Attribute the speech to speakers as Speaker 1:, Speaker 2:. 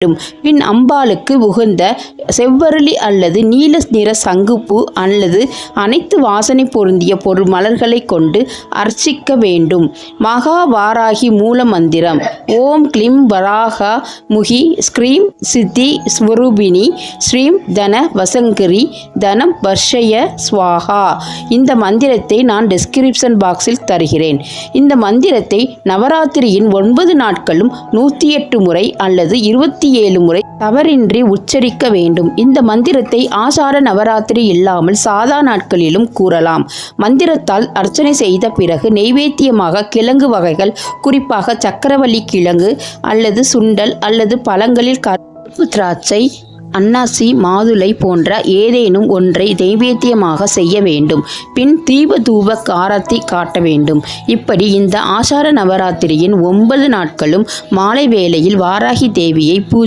Speaker 1: வேண்டும். பின் அம்பாளுக்கு உகந்த செவ்வரளி அல்லது நீல நிற சங்குப்பூ அல்லது அனைத்து வாசனை பொருந்திய பொருள் மலர்களை கொண்டு அர்ச்சிக்க வேண்டும். மகா வாராகி மூல மந்திரம் ஓம் கிளிம் வராகா முகி ஸ்க்ரீம் சித்தி ஸ்வரூபிணி ஸ்ரீம் தன வசங்கரி தனம் வர்ஷய ஸ்வாகா. இந்த மந்திரத்தை நான் டிஸ்கிரிப்ஷன் பாக்ஸில் தருகிறேன். இந்த மந்திரத்தை நவராத்திரியின் ஒன்பது நாட்களும் நூற்றி எட்டு முறை அல்லது இருபத்தி ஏழு முறை தவறின்றி உச்சரிக்க வேண்டும். இந்த மந்திரத்தை ஆசார நவராத்திரி இல்லாமல் சாதா நாட்களிலும் கூறலாம். மந்திரத்தால் அர்ச்சனை செய்த பிறகு நெய்வேத்தியமாக கிழங்கு வகைகள் குறிப்பாக சக்கரவள்ளி கிழங்கு அல்லது சுண்டல் அல்லது பழங்களில் கருப்பு திராட்சை அன்னாசி மாதுளை போன்ற ஏதேனும் ஒன்றை தெய்வேத்தியமாக செய்ய வேண்டும். பின் தீப தூப காரத்தி காட்ட வேண்டும். இப்படி இந்த ஆசார நவராத்திரியின் ஒன்பது நாட்களும் மாலை வேளையில் வாராகி தேவியை பூஜை